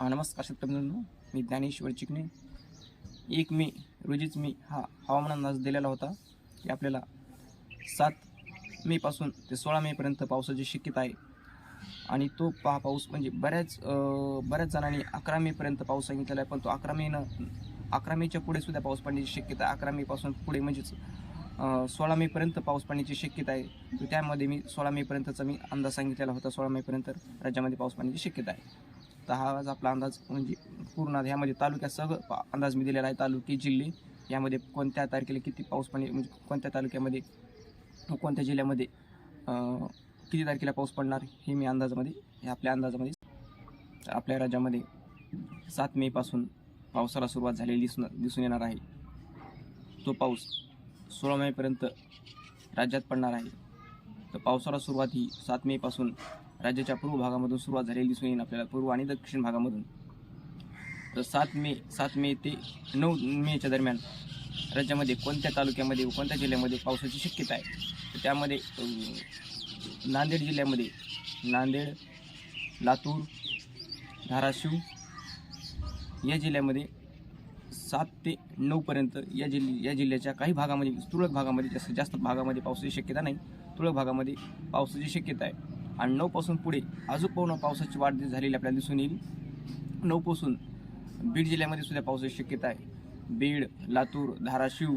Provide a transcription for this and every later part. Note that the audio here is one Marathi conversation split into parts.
हा, नमस्कार शेतकऱ्यांनो मी ज्ञानेश्वर चिकणे एक मे रोजीच मी हा हवामान अंदाज दिलेला होता की आपल्याला सात मेपासून ते सोळा मेपर्यंत पावसाची शक्यता आहे. आणि तो पहा पाऊस म्हणजे बऱ्याच बऱ्याच जणांनी अकरा मेपर्यंत पाऊस सांगितलेला आहे पण तो अकरा मेनं अकरा मेच्या पुढे सुद्धा पाऊस पडण्याची शक्यता आहे. अकरा मेपासून पुढे म्हणजेच सोळा मेपर्यंत पाऊस पडण्याची शक्यता आहे. तर त्यामध्ये मी सोळा मेपर्यंतचा मी अंदाज सांगितलेला होता. सोळा मेपर्यंत राज्यामध्ये पाऊस पडण्याची शक्यता आहे. तर हा आज आपला अंदाज म्हणजे पूर्ण ह्यामध्ये तालुक्यात सगळं अंदाज मी दिलेला आहे तालुके जिल्हे. यामध्ये कोणत्या तारखेला किती पाऊस पाणी म्हणजे कोणत्या तालुक्यामध्ये कोणत्या जिल्ह्यामध्ये किती तारखेला पाऊस पडणार हे मी अंदाजामध्ये हे आपल्या अंदाजामध्ये आपल्या राज्यामध्ये सात मेपासून पावसाला सुरुवात झालेली दिसून दिसून येणार आहे. तो पाऊस सोळा मेपर्यंत राज्यात पडणार आहे. तर पावसाला सुरुवात ही सात मेपासून राज्याच्या पूर्व भागामधून सुरुवात झालेली दिसून येईल आपल्याला पूर्व आणि दक्षिण भागामधून. तर सात मे सात मे ते नऊ मेच्या दरम्यान राज्यामध्ये कोणत्या तालुक्यामध्ये व कोणत्या जिल्ह्यामध्ये पावसाची शक्यता आहे? तर त्यामध्ये नांदेड जिल्ह्यामध्ये नांदेड लातूर धाराशिव या जिल्ह्यामध्ये सात ते नऊपर्यंत या जिल्ह या जिल्ह्याच्या काही भागामध्ये तुरळक भागामध्ये जास्त जास्त भागामध्ये पावसाची शक्यता नाही. तुरळक भागामध्ये पावसाची शक्यता आहे. आणि नऊपासून पुढे अजून पूर्ण पावसाची वाढ झालेली आपल्याला दिसून येईल. नऊपासून बीड जिल्ह्यामध्ये सुद्धा पावसाची शक्यता आहे. बीड लातूर धाराशिव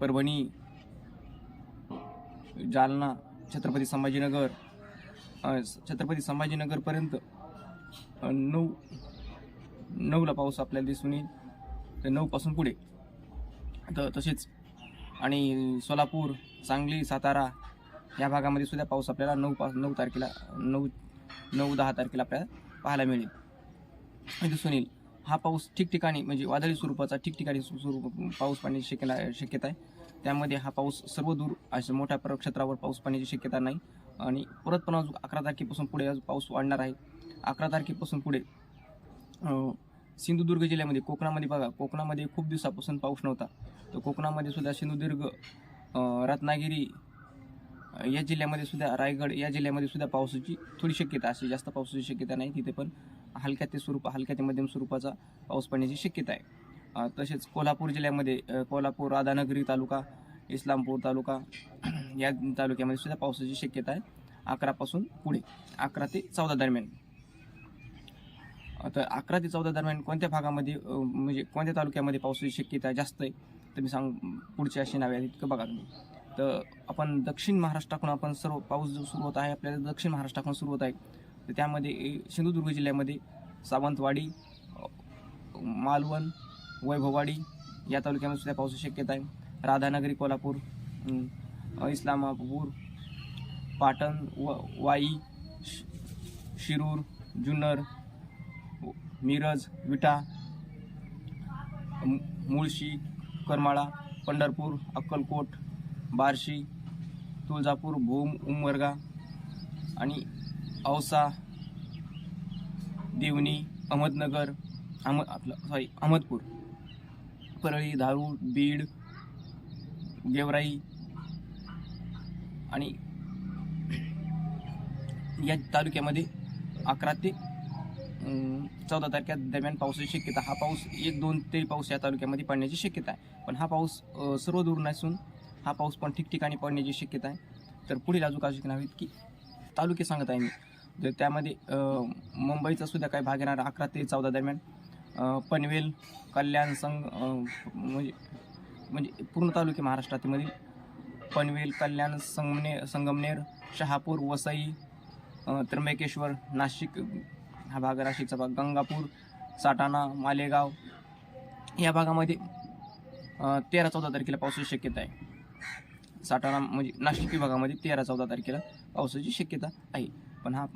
परभणी जालना छत्रपती संभाजीनगर छत्रपती संभाजीनगरपर्यंत नऊ नऊला पाऊस आपल्याला दिसून येईल. तर नऊपासून पुढे. तर तसेच आणि सोलापूर सांगली सातारा या भागामध्ये सुद्धा पाऊस आपल्याला नऊ पा नऊ तारखेला नऊ नऊ दहा तारखेला आपल्याला पाहायला मिळेल. दिसून येईल हा पाऊस ठिकठिकाणी म्हणजे वादळी स्वरूपाचा ठिकठिकाणी स्वरूप पाऊस पाण्याची शक्यता शक्यता आहे. त्यामध्ये हा पाऊस सर्व दूर अशा मोठ्या प्र- क्षेत्रावर पाऊस पाण्याची शक्यता नाही. आणि परत पण अजून अकरा तारखेपासून पुढे पाऊस वाढणार आहे. अकरा तारखेपासून पुढे सिंधुदुर्ग जिल्ह्यामध्ये कोकणामध्ये बघा कोकणामध्ये खूप दिवसापासून पाऊस नव्हता. तर कोकणामध्ये सुद्धा सिंधुदुर्ग रत्नागिरी या जिल्ह्यामध्ये सुद्धा रायगड या जिल्ह्यामध्ये सुद्धा पावसाची थोडी शक्यता अशी जास्त पावसाची शक्यता नाही तिथे पण हलक्या ते स्वरूप हलक्या ते मध्यम स्वरूपाचा पाऊस पडण्याची शक्यता आहे. तसेच कोल्हापूर जिल्ह्यामध्ये कोल्हापूर राधानगरी तालुका इस्लामपूर तालुका या तालुक्यामध्ये सुद्धा पावसाची शक्यता आहे. अकरापासून पुढे अकरा ते चौदा दरम्यान. तर अकरा ते चौदा दरम्यान कोणत्या भागामध्ये म्हणजे कोणत्या तालुक्यामध्ये पावसाची शक्यता जास्त आहे? तर मी सांग पुढची अशी नावे आहेत इतकं बघा तुम्ही. तर आपण दक्षिण महाराष्ट्राकडून आपण सर्व पाऊस जो सुरू होत आहे आपल्याला दक्षिण महाराष्ट्राकडून सुरू होत आहे. तर त्यामध्ये सिंधुदुर्ग जिल्ह्यामध्ये सावंतवाडी मालवण वैभववाडी या तालुक्यामध्ये सुद्धा पावसाची शक्यता आहे. राधानगरी कोल्हापूर इस्लामापूर पाटण व वाई शिरूर जुन्नर मिरज विटा मु- मुळशी करमाळा पंढरपूर अक्कलकोट बार्शी तुळजापूर भूम उमरगा आणि औसा देवणी अहमदनगर अहमद आपलं सॉरी अहमदपूर परळी धारूर बीड गेवराई आणि या तालुक्यामध्ये अकरा ते चौदा तारख्या दरम्यान पावसाची शक्यता. हा पाऊस एक दोन तरी पाऊस या तालुक्यामध्ये पडण्याची शक्यता आहे. पण हा पाऊस सर्व दूर नसून हा पाऊस पण ठिकठिकाणी पडण्याची शक्यता आहे. तर पुढील अजून काही शिकणार की तालुके सांगत आहे मी. तर त्यामध्ये मुंबईचा सुद्धा काही भाग येणार अकरा ते चौदा दरम्यान. पनवेल कल्याण संग म्हणजे म्हणजे पूर्ण तालुके महाराष्ट्रातील. पनवेल कल्याण संगमनेर संगमनेर शहापूर वसई त्र्यंबकेश्वर नाशिक हा भाग नाशिकचा भाग गंगापूर साटाणा मालेगाव या भागामध्ये तेरा चौदा तारखेला पावसाची शक्यता आहे. साटाणा म्हणजे नाशिक विभागामध्ये तेरा चौदा तारखेला पावसाची शक्यता आहे. पण हा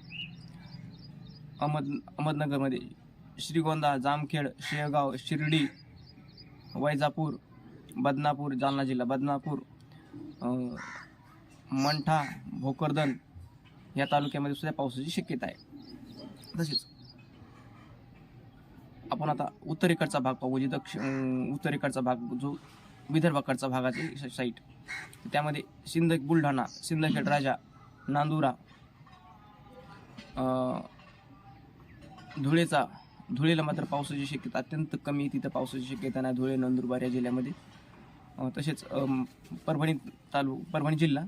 अहमद अहमदनगरमध्ये श्रीगोंदा जामखेड शेगाव शिर्डी वैजापूर बदनापूर जालना जिल्हा बदनापूर मंठा भोकरदन या तालुक्यामध्ये सुद्धा पावसाची शक्यता आहे. तसेच आपण आता उत्तरेकडचा भाग पाहू जे दक्षिण उत्तरेकडचा भाग जो विदर्भाकडचा भागातील साईट त्यामध्ये सिंदखेड बुलढाणा सिंदखेड राजा नांदुरा धुळेचा धुळेला मात्र पावसाची शक्यता अत्यंत कमी तिथं पावसाची शक्यता नाही. धुळे नंदुरबार या जिल्ह्यामध्ये. तसेच परभणी तालु परभणी जिल्हा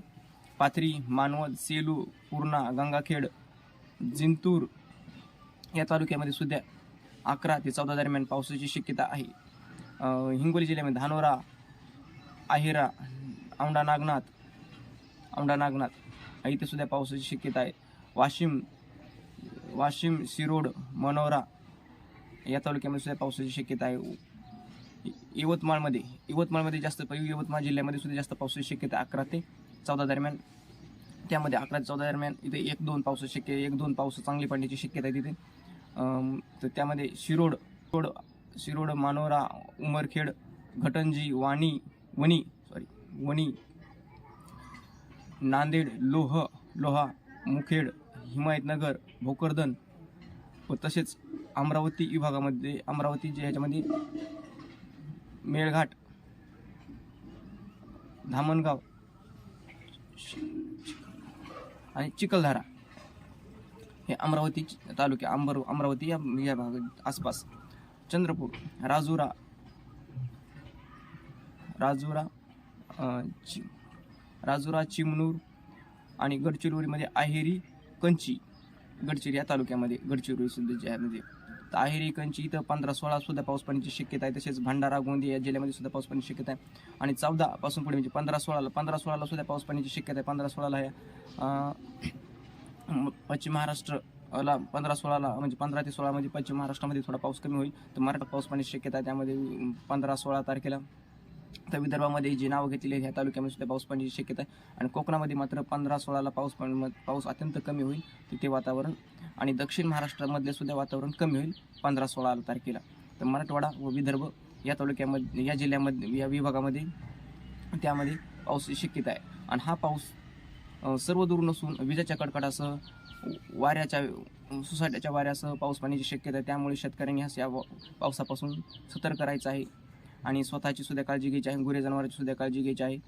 पाथरी मानवत सेलू पूर्णा गंगाखेड जिंतूर या तालुक्यामध्ये सुद्धा अकरा ते चौदा दरम्यान पावसाची शक्यता आहे. हिंगोली जिल्ह्यामध्ये धानोरा आहिरा औंढा नागनाथ औंढा नागनाथ. इथे सुद्धा पावसाची शक्यता आहे. वाशिम वाशिम शिरोड मनोरा या तालुक्यामध्ये सुद्धा पावसाची शक्यता आहे. यवतमाळमध्ये यवतमाळमध्ये जास्त यवतमाळ जिल्ह्यामध्ये सुद्धा जास्त पावसाची शक्यता अकरा ते चौदा दरम्यान. त्यामध्ये अकरा ते चौदा दरम्यान इथे एक दोन पाऊस शक्य एक दोन पाऊस चांगली पडण्याची शक्यता आहे तिथे. तर त्यामध्ये शिरोड शिरोड शिरोड मानोरा उमरखेड घटंजी वाणी वणी सॉरी वणी. नांदेड लोह लोहा मुखेड हिमायतनगर भोकरदन व तसेच अमरावती विभागामध्ये अमरावती जे ह्याच्यामध्ये मेळघाट धामणगाव आणि चिखलधारा हे अमरावती तालुके अंबर अमरावती या या भाग आसपास. चंद्रपूर राजुरा राजुरा चि राजुरा चिमणूर आणि गडचिरोलीमध्ये आहेरी कंची गडचिरी या तालुक्यामध्ये गडचिरोली सुद्धा जिल्ह्यामध्ये म्हणजे, तर आहेरी कंची इथं पंधरा सोळा सुद्धा पाऊस पाण्याची शक्यता आहे. तसेच भंडारा गोंदिया या जिल्ह्यामध्ये सुद्धा पाऊस पाण्याची शक्यता आहे. आणि चौदापासून पुढे म्हणजे पंधरा सोळाला पंधरा सोळाला सुद्धा पाऊस पाण्याची शक्यता आहे. पंधरा सोळाला आहे. पश्चिम पश्चिम महाराष्ट्रला पंधरा सोळाला म्हणजे पंधरा ते सोळामध्ये पश्चिम महाराष्ट्रामध्ये थोडा पाऊस कमी होईल. तर मराठा पाऊस पाण्याची शक्यता आहे. त्यामध्ये पंधरा सोळा तारखेला तर विदर्भामध्ये जी नावं घेतलेली आहेत ह्या तालुक्यामध्ये सुद्धा पाऊस पडण्याची शक्यता आहे. आणि कोकणामध्ये मात्र पंधरा सोळाला पाऊस पाऊस अत्यंत कमी होईल तिथे वातावरण. आणि दक्षिण महाराष्ट्रामधले सुद्धा वातावरण कमी होईल पंधरा सोळा तारखेला. तर मराठवाडा व विदर्भ या तालुक्यामध्ये या जिल्ह्यामध्ये या विभागामध्ये त्यामध्ये पाऊसची शक्यता आहे. आणि हा पाऊस सर्व दूर नसून विजेच्या कडकडासह वाऱ्याच्या सुसाट्याच्या वाऱ्यासह पाऊस पाण्याची शक्यता आहे. त्यामुळे शेतकऱ्यांनी ह्या पावसापासून सतर्क करायचं आहे. आणि स्वतःची सुद्धा काळजी घ्यायची आहे गुरे जनावरांची सुद्धा काळजी घ्यायची आहे.